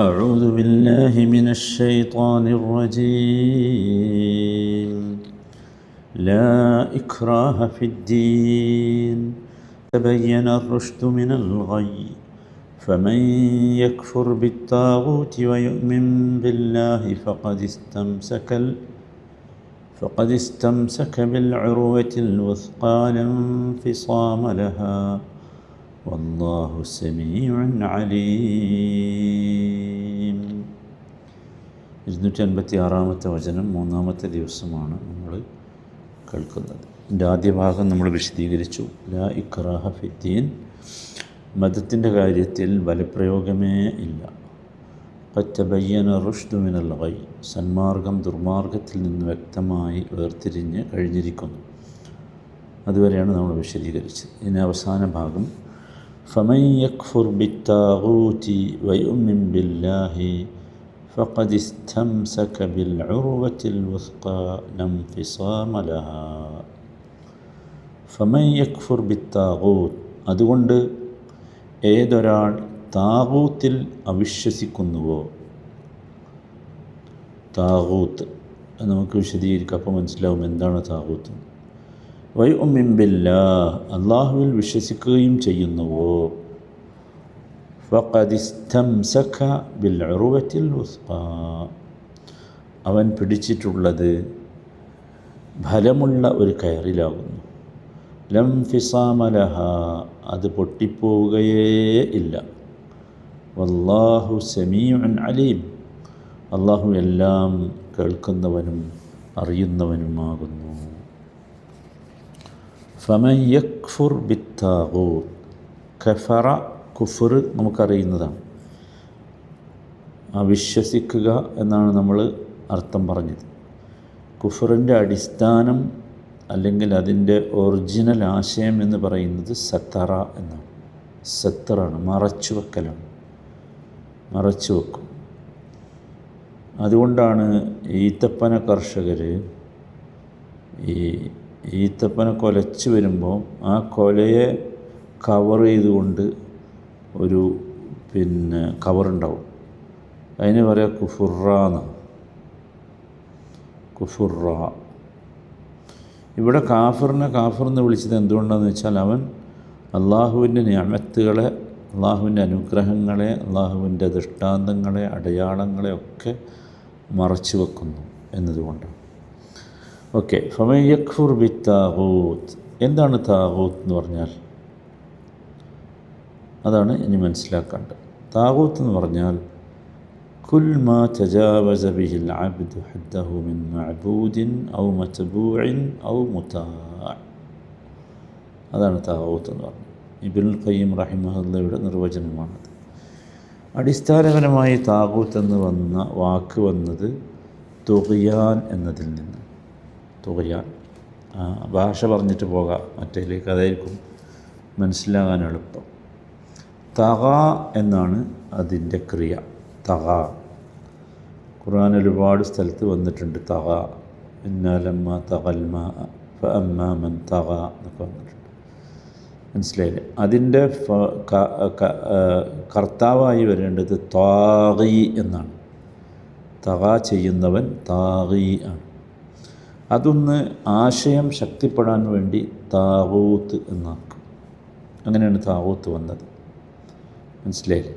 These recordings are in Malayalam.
أعوذ بالله من الشيطان الرجيم. لا إكراه في الدين. تبين الرشد من الغي. فمن يكفر بالطاغوت ويؤمن بالله فقد استمسك ال- فقد استمسك بالعروة الوثقى لا انفصام لها. والله سميع عليم. ഇരുന്നൂറ്റി അൻപത്തി ആറാമത്തെ വചനം മൂന്നാമത്തെ ദിവസമാണ് നമ്മൾ കേൾക്കുന്നത്. എന്റെ ആദ്യ ഭാഗം നമ്മൾ വിശദീകരിച്ചു. ലാ ഇക്രാഹ ഫിദ്ദീൻ മതത്തിന്റെ കാര്യത്തിൽ ബലപ്രയോഗമേ ഇല്ല. പറ്റബയ്യന റുഷ്ദുമിനൽ വൈ സന്മാർഗം ദുർമാർഗത്തിൽ നിന്ന് വ്യക്തമായി വേർതിരിഞ്ഞ് കഴിഞ്ഞിരിക്കുന്നു. അതുവരെയാണ് നമ്മൾ വിശദീകരിച്ചത്. ഇനി അവസാന ഭാഗം. ഫമയ്യഖ് ഫുർബിത്താഹൂറ്റി വയുമിൻ ബില്ലാഹി فقد استمسك بالعروة الوثقى لا انفصام لها ഫമൻ യക്ഫുർ ബിത്താകൂത്ത് അതുകൊണ്ട് ഏതൊരാൾ താകൂത്തിൽ അവിശ്വസിക്കുന്നുവോ താകൂത്ത് അത് നമുക്ക് വിശദീകരിക്കാം അപ്പോൾ മനസ്സിലാവും എന്താണ് താകൂത്ത് വൈ ഉമ്മിംബില്ല അള്ളാഹുവിൽ വിശ്വസിക്കുകയും ചെയ്യുന്നുവോ ഫഖദിസ്തംസഖ ബിൽ ഉറുവത്തിൽ അവൻ പിടിച്ചിട്ടുള്ളത് ഫലമുള്ള ഒരു കയറിലാകുന്നു. ലം ഫിസാമലഹ അത് പൊട്ടിപ്പോവുകയേ ഇല്ല. വല്ലാഹു സമീഉൻ അലീം. അള്ളാഹു എല്ലാം കേൾക്കുന്നവനും അറിയുന്നവനുമാകുന്നു. ഫമൻ യക്ഫുർ ബിത്താകൂത്ത് കഫറ കുഫർ നമുക്കറിയുന്നതാണ്. വിശ്വസിക്കുക എന്നാണ് നമ്മൾ അർത്ഥം പറഞ്ഞത്. കുഫറിന്റെ അടിസ്ഥാനം അല്ലെങ്കിൽ അതിന്റെ ഒറിജിനൽ ആശയം എന്ന് പറയുന്നത് സത്തറ എന്നാണ്. സത്തറാണ് മറച്ചു വെക്കലാണ്. മറച്ചു വെക്കും. അതുകൊണ്ടാണ് ഈത്തപ്പന കർഷകർ ഈ ഈത്തപ്പന കൊലച്ച് വരുമ്പോൾ ആ കൊലയെ കവർ ചെയ്തുകൊണ്ട് ഒരു പിന്നെ കവറുണ്ടാവും. അതിന് പറയാം കുഫുറ എന്ന് കുഫുറ. ഇവിടെ കാഫറിനെ കാഫർ എന്ന് വിളിച്ചത് എന്തുകൊണ്ടാണെന്ന് വെച്ചാൽ അവൻ അള്ളാഹുവിന്റെ ഞാമത്തുകളെ അള്ളാഹുവിന്റെ അനുഗ്രഹങ്ങളെ അള്ളാഹുവിന്റെ ദൃഷ്ടാന്തങ്ങളെ അടയാളങ്ങളെ ഒക്കെ മറച്ചു വെക്കുന്നു എന്നതുകൊണ്ടാണ് ഓക്കെ. ഫമയഖുർ ബി താഹൂത്ത് എന്താണ് താഹൂത്ത് എന്ന് പറഞ്ഞാൽ? അതാണ് ഇനി മനസ്സിലാക്കേണ്ടത്. താകൂത്ത് എന്ന് പറഞ്ഞാൽ കുൽ മാ ബിഹിൽ അബ്ദു ഹദ്ദഹു മിൻ ഔ ഔ അതാണ് താകൂത്ത് എന്ന് പറഞ്ഞത്. ഇബിൻ ഖയ്യിം റഹിമഹുല്ലയുടെ നിർവചനമാണത്. അടിസ്ഥാനപരമായി താകൂത്ത് എന്ന് വന്ന വാക്ക് വന്നത് തുകയാൻ എന്നതിൽ നിന്ന്. തുകയാൻ ഭാഷ പറഞ്ഞിട്ട് പോകാം. മറ്റേലേക്ക് അതായിരിക്കും മനസ്സിലാകാൻ എളുപ്പം. തക എന്നാണ് അതിന്റെ ക്രിയ. തക ഖുർആൻ ഒരുപാട് സ്ഥലത്ത് വന്നിട്ടുണ്ട് തക ഇന്നാലമ്മ തകൽമ അമ്മാമൻ തക എന്നൊക്കെ വന്നിട്ടുണ്ട്. മനസ്സിലായില്ലേ? അതിന്റെ കർത്താവായി വരേണ്ടത് താകി എന്നാണ്. തക ചെയ്യുന്നവൻ താകി ആണ്. അതൊന്ന് ആശയം ശക്തിപ്പെടാൻ വേണ്ടി താവൂത്ത് എന്നാക്കും. അങ്ങനെയാണ് താവൂത്ത് വന്നത്. മനസ്സിലായില്ലേ?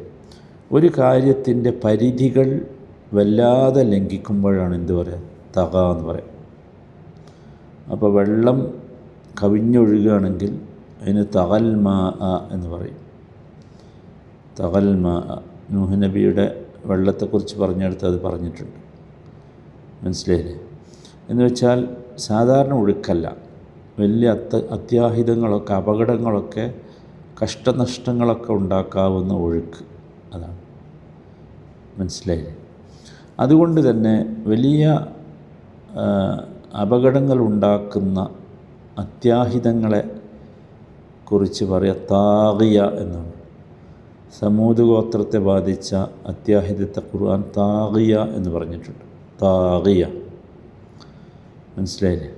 ഒരു കാര്യത്തിന്റെ പരിധികൾ വല്ലാതെ ലംഘിക്കുമ്പോഴാണ് എന്ത് പറയുക തക എന്ന് പറയാം. അപ്പോൾ വെള്ളം കവിഞ്ഞൊഴുകുകയാണെങ്കിൽ അതിന് തകൽ മാ എന്ന് പറയും. തകൽ മാ നൂഹ് നബിയുടെ വെള്ളത്തെക്കുറിച്ച് പറഞ്ഞെടുത്ത് അത് പറഞ്ഞിട്ടുണ്ട്. മനസ്സിലായില്ലേ? എന്ന് വെച്ചാൽ സാധാരണ ഒഴുക്കല്ല. വലിയ അത്യാഹിതങ്ങളൊക്കെ അപകടങ്ങളൊക്കെ കഷ്ടനഷ്ടങ്ങളൊക്കെ ഉണ്ടാക്കാവുന്ന ഒഴുക്ക്. അതാണ്. മനസ്സിലായില്ലേ? അതുകൊണ്ട് തന്നെ വലിയ അപകടങ്ങൾ ഉണ്ടാക്കുന്ന അത്യാഹിതങ്ങളെ കുറിച്ച് പറയുക താകിയ എന്നാണ്. സമൂത് ഗോത്രത്തെ ബാധിച്ച അത്യാഹിതത്തെ ഖുർആൻ താകിയ എന്ന് പറഞ്ഞിട്ടുണ്ട്. താകിയ മനസ്സിലായില്ലേ?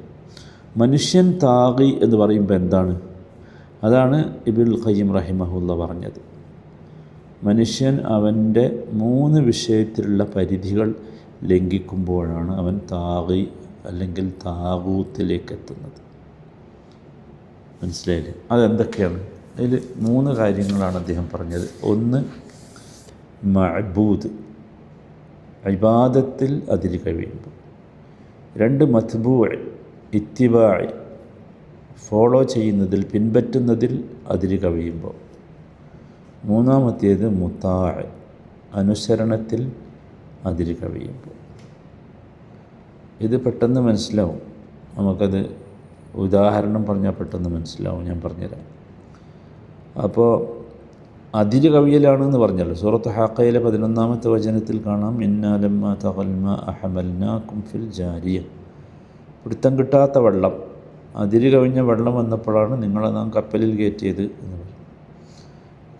മനുഷ്യൻ താകി എന്ന് പറയുമ്പോൾ എന്താണ്? അതാണ് ഇബുൽ ഖയ്യം റഹിമഹുല്ല പറഞ്ഞത്. മനുഷ്യൻ അവന്റെ മൂന്ന് വിഷയത്തിലുള്ള പരിധികൾ ലംഘിക്കുമ്പോഴാണ് അവൻ താകി അല്ലെങ്കിൽ താകൂത്തിലേക്ക് എത്തുന്നത് മനസ്സിലായില്ലേ? അതെന്തൊക്കെയാണ്? അതിൽ മൂന്ന് കാര്യങ്ങളാണ് അദ്ദേഹം പറഞ്ഞത്. ഒന്ന് മഅബൂദ് ഇബാദത്തിൽ അതിൽ കഴിയുമ്പോൾ. രണ്ട് മത്ബൂ ഇത്തിബായ് ഫോളോ ചെയ്യുന്നതിൽ പിൻപറ്റുന്നതിൽ അതിര് കവിയുമ്പോൾ. മൂന്നാമത്തേത് മുത്താ അനുസരണത്തിൽ അതിര് കവിയുമ്പോൾ. ഇത് പെട്ടെന്ന് മനസ്സിലാവും. നമുക്കത് ഉദാഹരണം പറഞ്ഞാൽ പെട്ടെന്ന് മനസ്സിലാവും. ഞാൻ പറഞ്ഞുതരാം. അപ്പോൾ അതിര് കവിയലാണെന്ന് പറഞ്ഞല്ലോ. സൂറത്ത് ഹാക്കയിലെ പതിനൊന്നാമത്തെ വചനത്തിൽ കാണാം. ഇന്നാലമ്മ തകൽമ അഹമൽ ഫിൽ ജാരിയ. പിടുത്തം കിട്ടാത്ത വെള്ളം. അതിര് കവിഞ്ഞ വെള്ളം വന്നപ്പോഴാണ് നിങ്ങളെ നാം കപ്പലിൽ കയറ്റിയത് എന്ന് പറഞ്ഞു.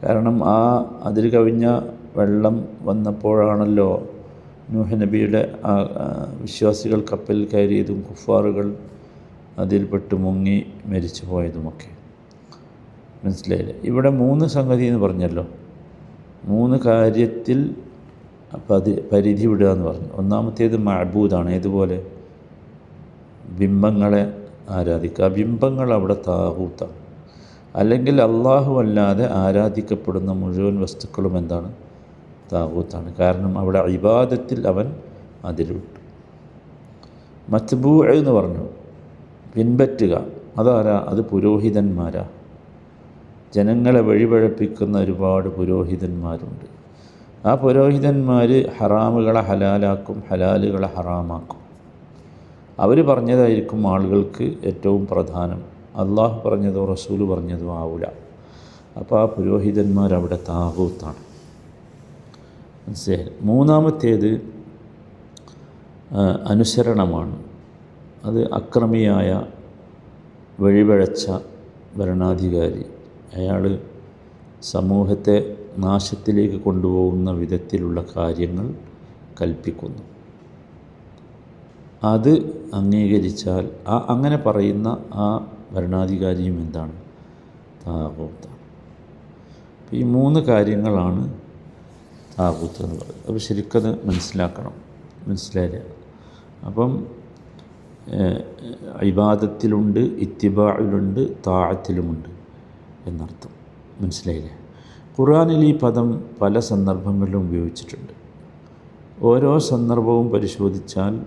കാരണം ആ അതിര് കവിഞ്ഞ വെള്ളം വന്നപ്പോഴാണല്ലോ നൂഹ് നബിയുടെ ആ വിശ്വാസികൾ കപ്പലിൽ കയറിയതും കുഫാറുകൾ അതിൽപ്പെട്ട് മുങ്ങി മരിച്ചു പോയതുമൊക്കെ. മനസ്സിലായില്ലേ? ഇവിടെ മൂന്ന് സംഗതി എന്ന് പറഞ്ഞല്ലോ. മൂന്ന് കാര്യത്തിൽ പതി പരിധി വിടുക എന്ന് പറഞ്ഞു. ഒന്നാമത്തേത് മഴബൂതാണ് ഏതുപോലെ? ബിംബങ്ങളെ ആരാധിക്കുക. ബിംബങ്ങൾ അവിടെ താകൂത്താണ് അല്ലെങ്കിൽ അള്ളാഹു അല്ലാതെ ആരാധിക്കപ്പെടുന്ന മുഴുവൻ വസ്തുക്കളും എന്താണ്? താകൂത്താണ് കാരണം അവിടെ ഇബാദത്തിൽ അവൻ അതിരുവിട്ടു മത്ബൂ എന്ന് പറഞ്ഞു. പിൻപറ്റുക. അതാരാ? അത് പുരോഹിതന്മാരാ. ജനങ്ങളെ വഴിപഴപ്പിക്കുന്ന ഒരുപാട് പുരോഹിതന്മാരുണ്ട്. ആ പുരോഹിതന്മാർ ഹറാമുകളെ ഹലാലാക്കും ഹലാലുകളെ ഹറാമാക്കും. അവർ പറഞ്ഞതായിരിക്കും ആളുകൾക്ക് ഏറ്റവും പ്രധാനം. അള്ളാഹു പറഞ്ഞതോ റസൂൽ പറഞ്ഞതോ ആവില്ല അപ്പോൾ ആ പുരോഹിതന്മാർ അവിടെ താകൂത്താണ് മനസ്സിലായി മൂന്നാമത്തേത് അനുസരണമാണ്. അത് അക്രമിയായ വഴിപഴച്ച ഭരണാധികാരി. അയാൾ സമൂഹത്തെ നാശത്തിലേക്ക് കൊണ്ടുപോകുന്ന വിധത്തിലുള്ള കാര്യങ്ങൾ കൽപ്പിക്കുന്നു. അത് അംഗീകരിച്ചാൽ ആ അങ്ങനെ പറയുന്ന ആ ഭരണാധികാരിയും എന്താണ്? താകൂത്താണ് ഈ മൂന്ന് കാര്യങ്ങളാണ് താകൂത്ത് എന്ന് പറയുന്നത്. അപ്പോൾ ശരിക്കത് മനസ്സിലാക്കണം. മനസ്സിലായില്ല? അപ്പം ഇബാദത്തിലുണ്ട് ഇത്തിബായിലുണ്ട് താഴത്തിലുമുണ്ട് എന്നർത്ഥം. മനസ്സിലായില്ലേ? ഖുർആാനിൽ ഈ പദം പല സന്ദർഭങ്ങളിലും ഉപയോഗിച്ചിട്ടുണ്ട്. ഓരോ സന്ദർഭവും പരിശോധിച്ചാൽ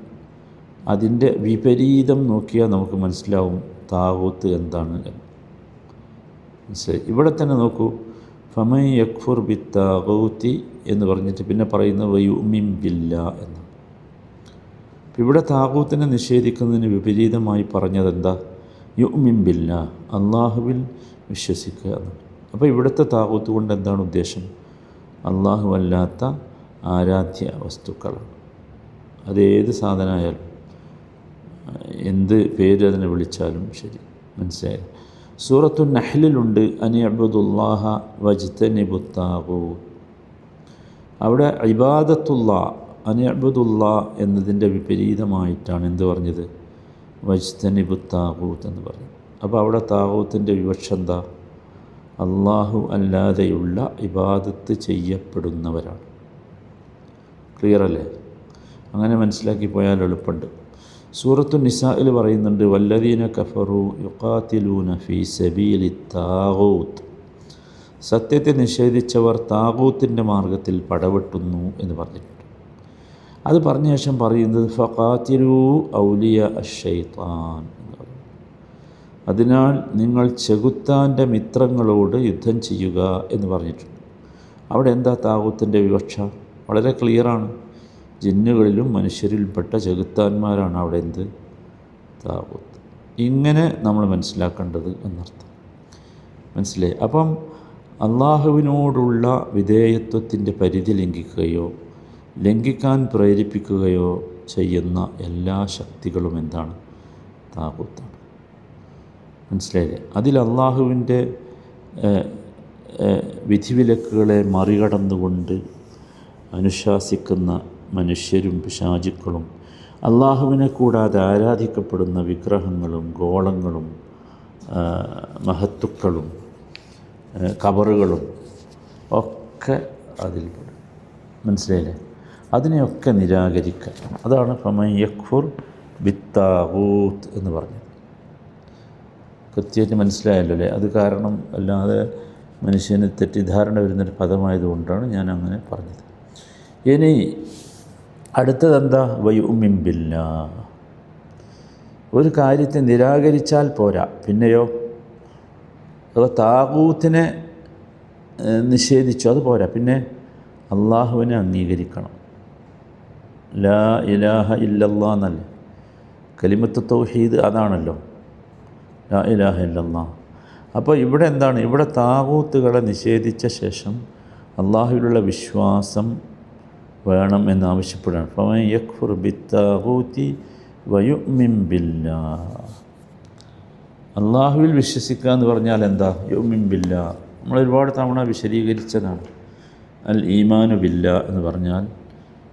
അതിന്റെ വിപരീതം നോക്കിയാൽ നമുക്ക് മനസ്സിലാവും താവൂത്ത് എന്താണ് മനസ്സിലായി? ഇവിടെ തന്നെ നോക്കൂ. ഫമൈ യക്ഫുർ ബി താവൂത്തി എന്ന് പറഞ്ഞിട്ട് പിന്നെ പറയുന്നത് വയുമിം ബില്ല എന്ന് ഇവിടെ താകൂത്തിനെ നിഷേധിക്കുന്നതിന് വിപരീതമായി പറഞ്ഞത് പറഞ്ഞതെന്താ യുമിം ബില്ല അള്ളാഹുവിൽ വിശ്വസിക്കുക എന്ന് അപ്പോൾ ഇവിടുത്തെ താകൂത്ത് കൊണ്ട് എന്താണ് ഉദ്ദേശം? അള്ളാഹു അല്ലാത്ത ആരാധ്യ വസ്തുക്കളാണ്. അതേത് സാധനമായാലും. എന്ത് പേര് അതിനെ വിളിച്ചാലും ശരി. മനസ്സിലായി? സൂറത്തു നഹ്ലിലുണ്ട് അനി അബുദുല്ലാഹ വജ്തനിബുത്താകൂ അവിടെ ഇബാദത്തുള്ള അനി അബുദുല്ല എന്നതിന്റെ വിപരീതമായിട്ടാണ് എന്ത് പറഞ്ഞത്? വജ്തനിബുത്താകൂത്ത് എന്ന് പറഞ്ഞു അപ്പോൾ അവിടെ താകൂത്തിന്റെ വിവക്ഷ എന്താ? അള്ളാഹു അല്ലാതെയുള്ള ഇബാദത്ത് ചെയ്യപ്പെടുന്നവരാണ്. ക്ലിയർ അല്ലേ അങ്ങനെ മനസ്സിലാക്കി പോയാൽ എളുപ്പമുണ്ട്. സൂറത്തു നിസാഇൽ പറയുന്നുണ്ട് വല്ലദീന കഫറു യുക്കാത്തിലൂന ഫീ സബീലി താഗൂത്ത് സത്യത്തെ നിഷേധിച്ചവർ താഗൂത്തിന്റെ മാർഗത്തിൽ പടവെട്ടുന്നു എന്ന് പറഞ്ഞിട്ടുണ്ട്. അത് പറഞ്ഞ ശേഷം പറയുന്നത് ഫഖാത്തിലു ഔലിയ അഷൈത്താൻ അതിനാൽ നിങ്ങൾ ചെകുത്താന്റെ മിത്രങ്ങളോട് യുദ്ധം ചെയ്യുക എന്ന് പറഞ്ഞിട്ടുണ്ട്. അവിടെ എന്താ താകൂത്തിന്റെ വിവക്ഷ? വളരെ ക്ലിയറാണ്. ജിന്നുകളിലും മനുഷ്യരിൽപ്പെട്ട ചെകുത്താന്മാരാണ് അവിടെ എന്ത്? താവൂത്ത്. ഇങ്ങനെ നമ്മൾ മനസ്സിലാക്കേണ്ടത് എന്നർത്ഥം. മനസ്സിലായി അപ്പം അള്ളാഹുവിനോടുള്ള വിധേയത്വത്തിന്റെ പരിധി ലംഘിക്കുകയോ ലംഘിക്കാൻ പ്രേരിപ്പിക്കുകയോ ചെയ്യുന്ന എല്ലാ ശക്തികളും എന്താണ്? താകൂത്താണ് മനസ്സിലായില്ലേ? അതിൽ അള്ളാഹുവിന്റെ വിധിവിലക്കുകളെ മറികടന്നുകൊണ്ട് അനുശാസിക്കുന്ന മനുഷ്യരും പിശാചുക്കളും അള്ളാഹുവിനെ കൂടാതെ ആരാധിക്കപ്പെടുന്ന വിഗ്രഹങ്ങളും ഗോളങ്ങളും മഹത്തുക്കളും കബറുകളും ഒക്കെ അതിൽപ്പെടും മനസ്സിലായില്ലേ? അതിനെയൊക്കെ നിരാകരിക്കുക. അതാണ് ഫമയഖുർ ബിത്താവൂത്ത് എന്ന് പറഞ്ഞത്. കൃത്യമായിട്ട് മനസ്സിലായല്ലോ അല്ലേ? അത് കാരണം അല്ലാതെ മനുഷ്യന് തെറ്റിദ്ധാരണ വരുന്നൊരു പദമായതുകൊണ്ടാണ് ഞാൻ അങ്ങനെ പറഞ്ഞത്. ഇനി അടുത്തതെന്താ? ബില്ല. ഒരു കാര്യത്തെ നിരാകരിച്ചാൽ പോരാ. പിന്നെയോ? അപ്പോൾ താകൂത്തിനെ നിഷേധിച്ചു? അത് പോരാ. പിന്നെ അള്ളാഹുവിനെ അംഗീകരിക്കണം. ലാ ഇലാഹ ഇല്ലല്ലാ എന്നല്ലേ. കലിമത്ത് തൗഹീദ് അതാണല്ലോ. ലാ ഇലാഹ ഇല്ലല്ലാ. അപ്പോൾ ഇവിടെ എന്താണ്? ഇവിടെ താകൂത്തുകളെ നിഷേധിച്ച ശേഷം അള്ളാഹുവിലുള്ള വിശ്വാസം വേണം എന്നാവശ്യപ്പെടുകയാണ് ഫമൻ യക്ഫുർ ബിത്താഹൂത്തി വയുമിൻ ബില്ലാ. അള്ളാഹുവിൽ വിശ്വസിക്കുക എന്ന് പറഞ്ഞാൽ എന്താ? യുമിൻ ബില്ല. നമ്മൾ ഒരുപാട് തവണ വിശദീകരിച്ചതാണ്. അൽ ഈമാനു ബില്ല എന്ന് പറഞ്ഞാൽ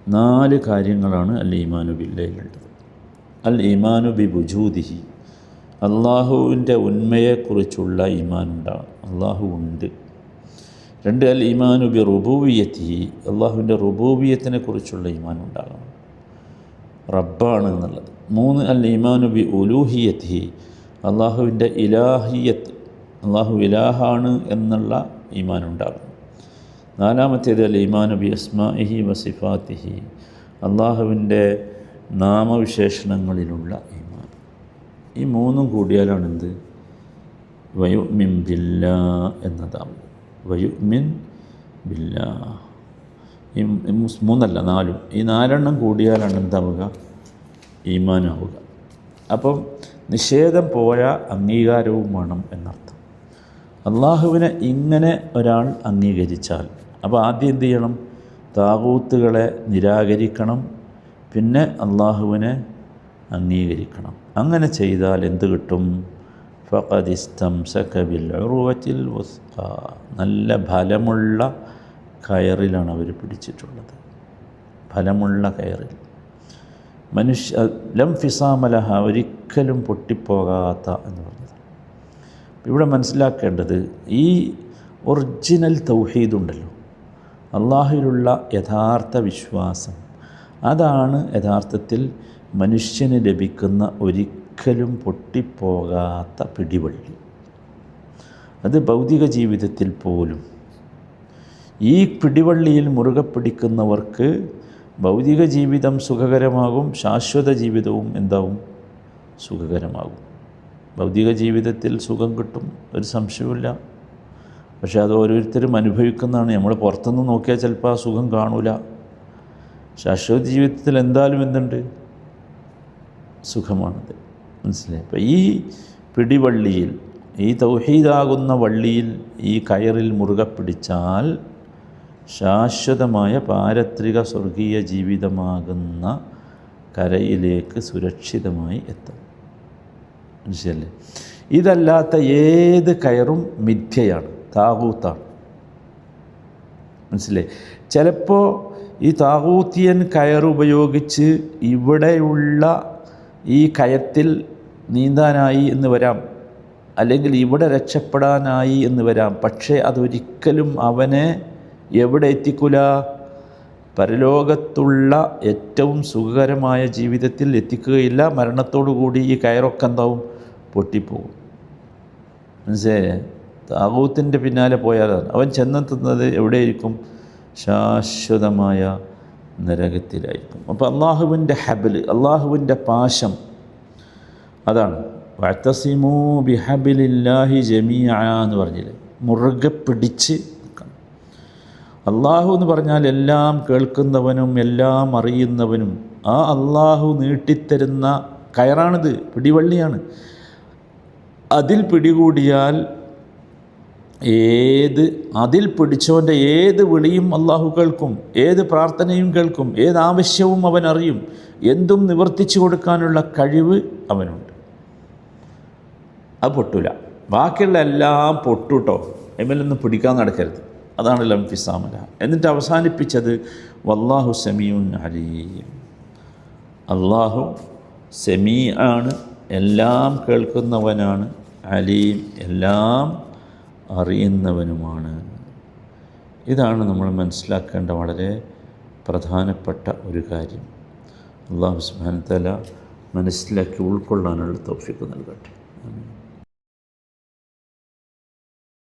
നാല് കാര്യങ്ങളാണ് അൽ ഈമാനു ബില്ലയിലുള്ളത്. അൽ ഈമാനു ബി ബുജൂദിഹി അള്ളാഹുവിന്റെ ഉന്മയെക്കുറിച്ചുള്ള ഈമാനുണ്ടാണ് അള്ളാഹു ഉണ്ട്. രണ്ട് അൽ ഈമാനു ബി റുബൂവിയത്തി അള്ളാഹുവിന്റെ റുബൂവിയത്തിനെ കുറിച്ചുള്ള ഈമാൻ ഉണ്ടാകണം. റബ്ബാണ് എന്നുള്ളത്. മൂന്ന് അൽ ഈമാനു ബി ഉലൂഹിയത്തി അള്ളാഹുവിന്റെ ഇലാഹിയത്ത് അള്ളാഹു ഇലാഹാണ് എന്നുള്ള ഈമാൻ ഉണ്ടാകും നാലാമത്തേത് അൽ ഈമാനു ബി അസ്മാഇഹി വസിഫാത്തിഹി അള്ളാഹുവിന്റെ നാമവിശേഷണങ്ങളിലുള്ള ഈമാൻ. ഈ മൂന്നും കൂടിയാലാണെന്ത്? എന്ത് മിംബില്ല ബില്ല എന്നതാണ് വയുമിൻ ബില്ല ഈ മൂന്നല്ല നാലും. ഈ നാലെണ്ണം കൂടിയാലാണ് എന്താവുക? ഈമാനാവുക. അപ്പം നിഷേധം പോയ അംഗീകാരവും വേണം എന്നർത്ഥം. അള്ളാഹുവിനെ ഇങ്ങനെ ഒരാൾ അംഗീകരിച്ചാൽ അപ്പോൾ ആദ്യം എന്ത് ചെയ്യണം? താകൂത്തുകളെ നിരാകരിക്കണം പിന്നെ അള്ളാഹുവിനെ അംഗീകരിക്കണം. അങ്ങനെ ചെയ്താൽ എന്ത് കിട്ടും? നല്ല ഫലമുള്ള കയറിലാണ് അവർ പിടിച്ചിട്ടുള്ളത്. ഫലമുള്ള കയറിൽ. മനുഷ്യ ലം ഫിസാമലഹ ഒരിക്കലും പൊട്ടിപ്പോകാത്ത എന്ന് പറഞ്ഞത്. ഇവിടെ മനസ്സിലാക്കേണ്ടത് ഈ ഒറിജിനൽ തൗഹീദുണ്ടല്ലോ അള്ളാഹുവിലുള്ള യഥാർത്ഥ വിശ്വാസം. അതാണ് യഥാർത്ഥത്തിൽ മനുഷ്യന് ലഭിക്കുന്ന ഒരിക്കലും പൊട്ടിപ്പോകാത്ത പിടിവള്ളി. അത് ഭൗതിക ജീവിതത്തിൽ പോലും. ഈ പിടിവള്ളിയിൽ മുറുകെ പിടിക്കുന്നവർക്ക് ഭൗതിക ജീവിതം സുഖകരമാകും ശാശ്വത ജീവിതവും എന്താവും? സുഖകരമാകും. ഭൗതിക ജീവിതത്തിൽ സുഖം കിട്ടും ഒരു സംശയവുമില്ല. പക്ഷേ അത് ഓരോരുത്തരും അനുഭവിക്കുന്നതാണ്. നമ്മൾ പുറത്തുനിന്ന് നോക്കിയാൽ ചിലപ്പോൾ ആ സുഖം കാണൂല. ശാശ്വത ജീവിതത്തിൽ എന്തായാലും എന്തുണ്ട്? സുഖമാണത്. മനസ്സിലായി. അപ്പോൾ ഈ പിടിവള്ളിയിൽ ഈ തൗഹീദാകുന്ന വള്ളിയിൽ ഈ കയറിൽ മുറുകെ പിടിച്ചാൽ ശാശ്വതമായ പാരത്രിക സ്വർഗീയ ജീവിതമാകുന്ന കരയിലേക്ക് സുരക്ഷിതമായി എത്തും. മനസ്സിലല്ലേ? ഇതല്ലാത്ത ഏത് കയറും മിഥ്യയാണ് താകൂത്താണ് മനസ്സിലേ ചിലപ്പോൾ ഈ താകൂത്തിയൻ കയറുപയോഗിച്ച് ഇവിടെയുള്ള ഈ കയത്തിൽ നീന്താനായി എന്ന് വരാം. അല്ലെങ്കിൽ ഇവിടെ രക്ഷപ്പെടാനായി എന്ന് വരാം. പക്ഷേ അതൊരിക്കലും അവനെ എവിടെ എത്തിക്കൂല? പരലോകത്തുള്ള ഏറ്റവും സുഖകരമായ ജീവിതത്തിൽ എത്തിക്കുകയില്ല. മരണത്തോടു കൂടി ഈ കയറൊക്കെ എന്താവും? പൊട്ടിപ്പോകും. മനസ്സിലായേ താകൂത്തിന്റെ പിന്നാലെ പോയാലാണ്. അവൻ ചെന്നെത്തുന്നത് എവിടെയായിരിക്കും ശാശ്വതമായ നരകത്തിലായിരിക്കും. അപ്പോൾ അള്ളാഹുവിന്റെ ഹബിൽ അള്ളാഹുവിന്റെ പാശം അതാണ്. വഴത്തസിമോ ബിഹബിലില്ലാഹി ജമിയാന്ന് പറഞ്ഞില്ലേ? മുറുകെ പിടിച്ച് നിൽക്കണം. അള്ളാഹു എന്ന് പറഞ്ഞാൽ എല്ലാം കേൾക്കുന്നവനും എല്ലാം അറിയുന്നവനും ആ അള്ളാഹു നീട്ടിത്തരുന്ന കയറാണിത് പിടിവള്ളിയാണ്. അതിൽ പിടികൂടിയാൽ ഏത് അതിൽ പിടിച്ചവന്റെ ഏത് വിളിയും അള്ളാഹു കേൾക്കും ഏത് പ്രാർത്ഥനയും കേൾക്കും ഏത് ആവശ്യവും അവൻ അറിയും എന്തും നിവർത്തിച്ചു കൊടുക്കാനുള്ള കഴിവ് അവനുണ്ട്. അത് പൊട്ടൂല. ബാക്കിയുള്ള എല്ലാം പൊട്ടൂട്ടോ. എമ്മിലൊന്നും പിടിക്കാൻ നടക്കരുത്. അതാണ് ലംഫിസാമല. എന്നിട്ട് അവസാനിപ്പിച്ചത് വല്ലാഹു സമീഉൻ അലീം. അള്ളാഹു സെമീ ആണ് എല്ലാം കേൾക്കുന്നവനാണ് അലീം എല്ലാം അറിയുന്നവനുമാണ്. ഇതാണ് നമ്മൾ മനസ്സിലാക്കേണ്ട വളരെ പ്രധാനപ്പെട്ട ഒരു കാര്യം. അള്ളാഹു സുബാനത്തല മനസ്സിലാക്കി ഉൾക്കൊള്ളാനുള്ള തോഫിക്ക് നൽകട്ടെ.